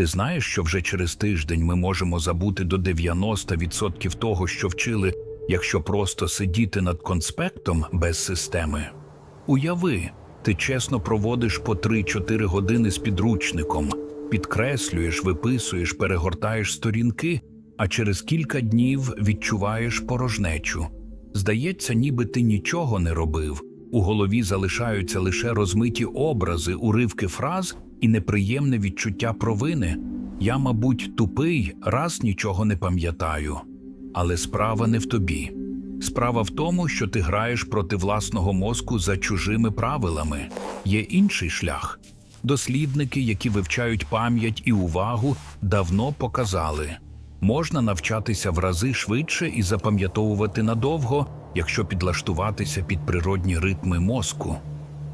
Ти знаєш, що вже через тиждень ми можемо забути до 90% того, що вчили, якщо просто сидіти над конспектом без системи. Уяви, ти чесно проводиш по 3-4 години з підручником, підкреслюєш, виписуєш, перегортаєш сторінки, а через кілька днів відчуваєш порожнечу. Здається, ніби ти нічого не робив. У голові залишаються лише розмиті образи, уривки фраз і неприємне відчуття провини. Я, мабуть, тупий, раз нічого не пам'ятаю. Але справа не в тобі. Справа в тому, що ти граєш проти власного мозку за чужими правилами. Є інший шлях. Дослідники, які вивчають пам'ять і увагу, давно показали. Можна навчатися в рази швидше і запам'ятовувати надовго, якщо підлаштуватися під природні ритми мозку.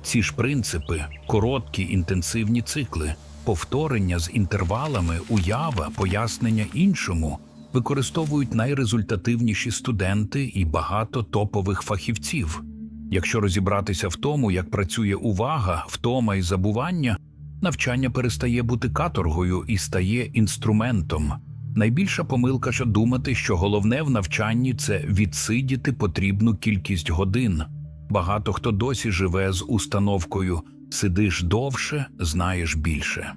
Ці ж принципи короткі інтенсивні цикли, повторення з інтервалами, уява, пояснення іншому використовують найрезультативніші студенти і багато топових фахівців. Якщо розібратися в тому, як працює увага, втома і забування, навчання перестає бути каторгою і стає інструментом. Найбільша помилка, що думати, що головне в навчанні це відсидіти потрібну кількість годин. Багато хто досі живе з установкою сидиш довше, знаєш більше.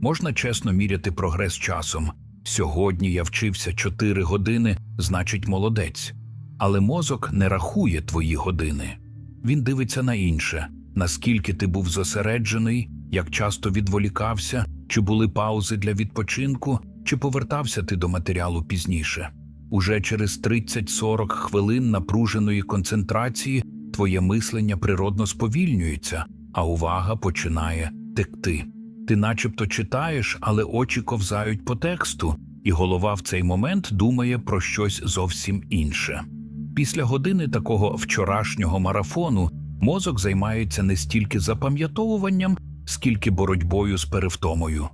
Можна чесно міряти прогрес часом. Сьогодні я вчився 4 години, значить молодець. Але мозок не рахує твої години. Він дивиться на інше, наскільки ти був зосереджений, як часто відволікався, чи були паузи для відпочинку, чи повертався ти до матеріалу пізніше. Уже через 30-40 хвилин напруженої концентрації твоє мислення природно сповільнюється, а увага починає текти. Ти начебто читаєш, але очі ковзають по тексту, і голова в цей момент думає про щось зовсім інше. Після години такого вчорашнього марафону мозок займається не стільки запам'ятовуванням, скільки боротьбою з перевтомою.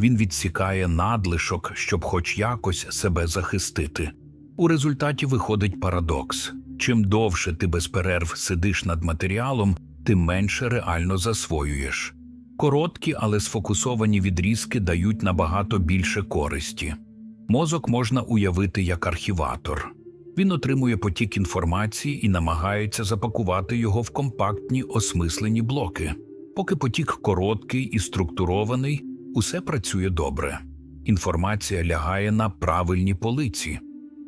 Він відсікає надлишок, щоб хоч якось себе захистити. У результаті виходить парадокс: чим довше ти без перерв сидиш над матеріалом, тим менше реально засвоюєш. Короткі, але сфокусовані відрізки дають набагато більше користі. Мозок можна уявити як архіватор. Він отримує потік інформації і намагається запакувати його в компактні осмислені блоки. Поки потік короткий і структурований, усе працює добре. Інформація лягає на правильні полиці.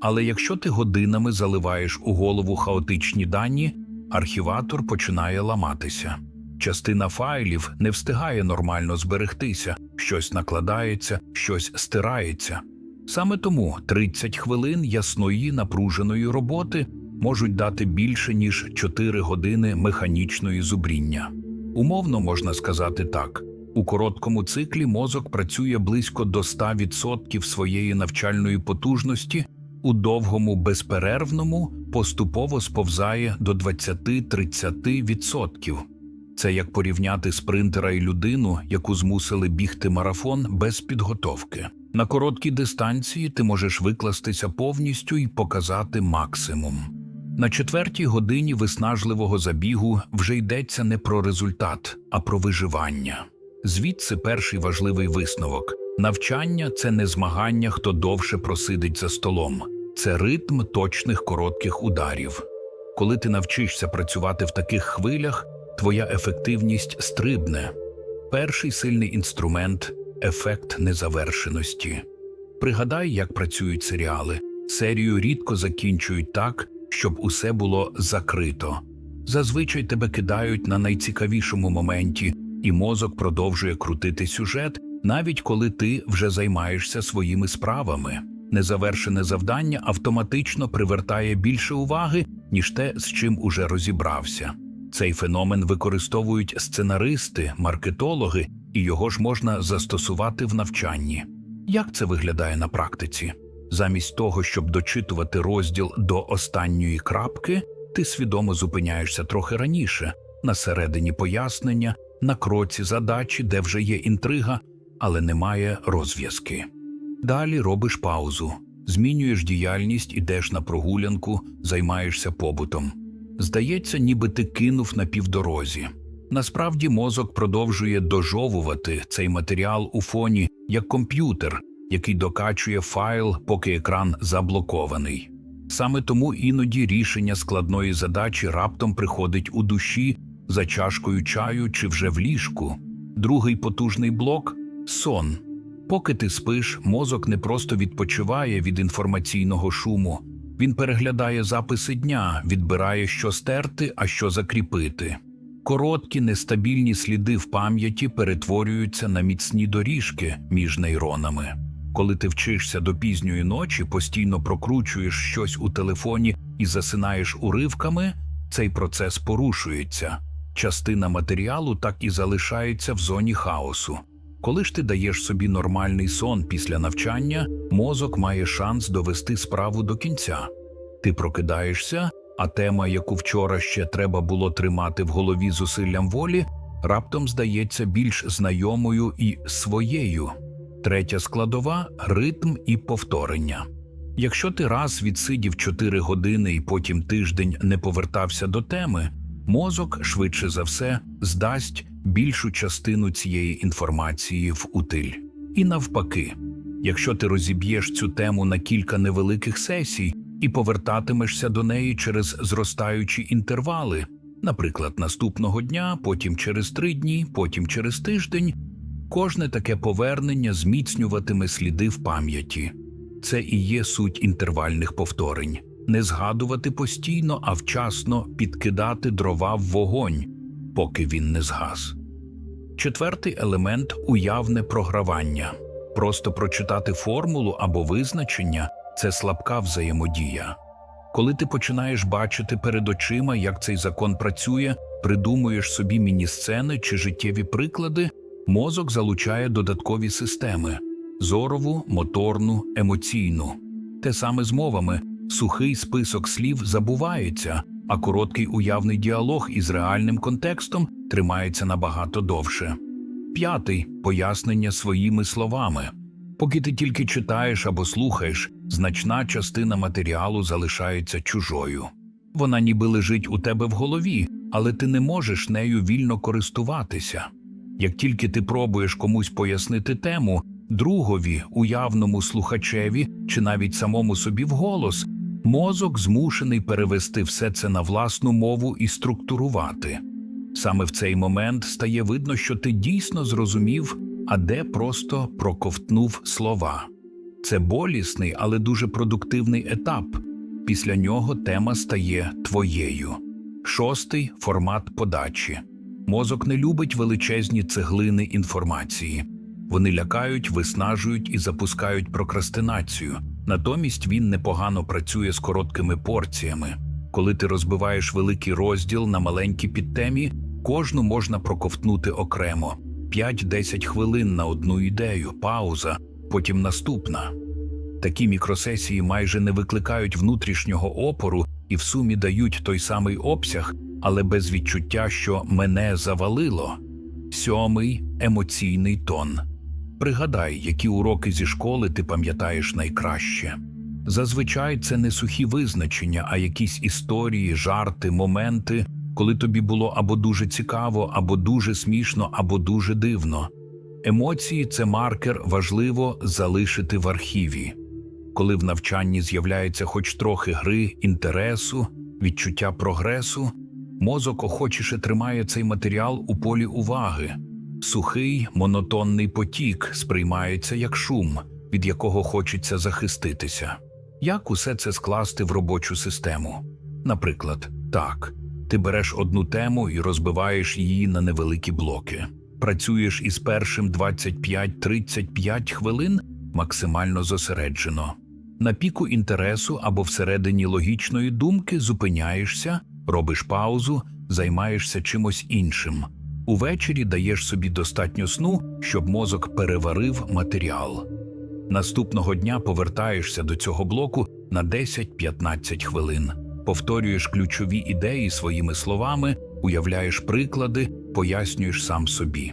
Але якщо ти годинами заливаєш у голову хаотичні дані, архіватор починає ламатися. Частина файлів не встигає нормально зберегтися, щось накладається, щось стирається. Саме тому 30 хвилин ясної напруженої роботи можуть дати більше ніж 4 години механічної зубріння. Умовно можна сказати так: у короткому циклі мозок працює близько до 100% своєї навчальної потужності, у довгому безперервному поступово сповзає до 20-30%. Це як порівняти спринтера і людину, яку змусили бігти марафон без підготовки. На короткій дистанції ти можеш викластися повністю і показати максимум. На четвертій годині виснажливого забігу вже йдеться не про результат, а про виживання. Звідси перший важливий висновок: навчання це не змагання, хто довше просидить за столом, це ритм точних коротких ударів. Коли ти навчишся працювати в таких хвилях, твоя ефективність стрибне. Перший сильний інструмент ефект незавершеності. Пригадай, як працюють серіали. Серію рідко закінчують так, щоб усе було закрито. Зазвичай тебе кидають на найцікавішому моменті, і мозок продовжує крутити сюжет, навіть коли ти вже займаєшся своїми справами. Незавершене завдання автоматично привертає більше уваги, ніж те, з чим уже розібрався. Цей феномен використовують сценаристи, маркетологи, і його ж можна застосувати в навчанні. Як це виглядає на практиці? Замість того, щоб дочитувати розділ до останньої крапки, ти свідомо зупиняєшся трохи раніше, на середині пояснення, на кроці задачі, де вже є інтрига, але немає розв'язки. Далі робиш паузу, змінюєш діяльність, ідеш на прогулянку, займаєшся побутом. Здається, ніби ти кинув на півдорозі. Насправді мозок продовжує дожовувати цей матеріал у фоні, як комп'ютер, який докачує файл, поки екран заблокований. Саме тому іноді рішення складної задачі раптом приходить у душі за чашкою чаю чи вже в ліжку. Другий потужний блок сон. Поки ти спиш, мозок не просто відпочиває від інформаційного шуму. Він переглядає записи дня, відбирає, що стерти, а що закріпити. Короткі, нестабільні сліди в пам'яті перетворюються на міцні доріжки між нейронами. Коли ти вчишся до пізньої ночі, постійно прокручуєш щось у телефоні і засинаєш уривками, цей процес порушується. Частина матеріалу так і залишається в зоні хаосу. Коли ж ти даєш собі нормальний сон після навчання, мозок має шанс довести справу до кінця. Ти прокидаєшся, а тема, яку вчора ще треба було тримати в голові зусиллям волі, раптом здається більш знайомою і своєю. Третя складова ритм і повторення. Якщо ти раз відсидів 4 години і потім тиждень не повертався до теми, мозок швидше за все здасть більшу частину цієї інформації в утиль. І навпаки, якщо ти розіб'єш цю тему на кілька невеликих сесій і повертатимешся до неї через зростаючі інтервали, наприклад, наступного дня, потім через три дні, потім через тиждень, кожне таке повернення зміцнюватиме сліди в пам'яті. Це і є суть інтервальних повторень не згадувати постійно, а вчасно підкидати дрова в вогонь, поки він не згас. Четвертий елемент уявне програвання. Просто прочитати формулу або визначення це слабка взаємодія. Коли ти починаєш бачити перед очима, як цей закон працює, придумуєш собі міні-сцени чи життєві приклади, мозок залучає додаткові системи зорову, моторну, емоційну. Те саме з мовами сухий список слів забувається, а короткий уявний діалог із реальним контекстом тримається набагато довше. П'ятий пояснення своїми словами. Поки ти тільки читаєш або слухаєш, значна частина матеріалу залишається чужою. Вона ніби лежить у тебе в голові, але ти не можеш нею вільно користуватися. Як тільки ти пробуєш комусь пояснити тему, другові, уявному слухачеві чи навіть самому собі вголос, мозок змушений перевести все це на власну мову і структурувати. Саме в цей момент стає видно, що ти дійсно зрозумів, а де просто проковтнув слова. Це болісний, але дуже продуктивний етап. Після нього тема стає твоєю. Шостий формат подачі. Мозок не любить величезні цеглини інформації. Вони лякають, виснажують і запускають прокрастинацію. Натомість він непогано працює з короткими порціями. Коли ти розбиваєш великий розділ на маленькі підтемі, кожну можна проковтнути окремо 5-10 хвилин на одну ідею, пауза, потім наступна. Такі мікросесії майже не викликають внутрішнього опору і в сумі дають той самий обсяг, але без відчуття, що мене завалило. Сьомий емоційний тон. Пригадай, які уроки зі школи ти пам'ятаєш найкраще. Зазвичай це не сухі визначення, а якісь історії, жарти, моменти, коли тобі було або дуже цікаво, або дуже смішно, або дуже дивно. Емоції це маркер важливо залишити в архіві. Коли в навчанні з'являється хоч трохи гри, інтересу, відчуття прогресу, мозок охочіше тримає цей матеріал у полі уваги. Сухий, монотонний потік сприймається як шум, від якого хочеться захиститися. Як усе це скласти в робочу систему? Наприклад, так, ти береш одну тему і розбиваєш її на невеликі блоки. Працюєш із першим 25-35 хвилин максимально зосереджено. На піку інтересу або всередині логічної думки зупиняєшся, робиш паузу, займаєшся чимось іншим. Увечері даєш собі достатньо сну, щоб мозок переварив матеріал. Наступного дня повертаєшся до цього блоку на 10-15 хвилин, повторюєш ключові ідеї своїми словами, уявляєш приклади, пояснюєш сам собі.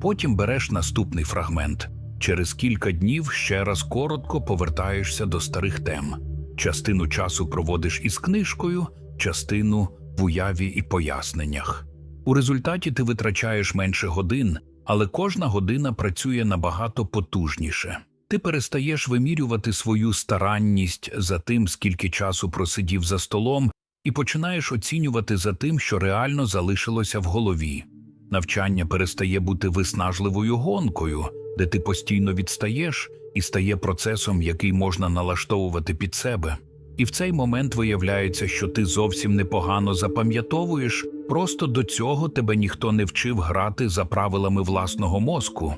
Потім береш наступний фрагмент. Через кілька днів ще раз коротко повертаєшся до старих тем. Частину часу проводиш із книжкою, частину в уяві і поясненнях. У результаті ти витрачаєш менше годин, але кожна година працює набагато потужніше. Ти перестаєш вимірювати свою старанність за тим, скільки часу просидів за столом, і починаєш оцінювати за тим, що реально залишилося в голові. Навчання перестає бути виснажливою гонкою, де ти постійно відстаєш, і стає процесом, який можна налаштовувати під себе. І в цей момент виявляється, що ти зовсім непогано запам'ятовуєш, просто до цього тебе ніхто не вчив грати за правилами власного мозку.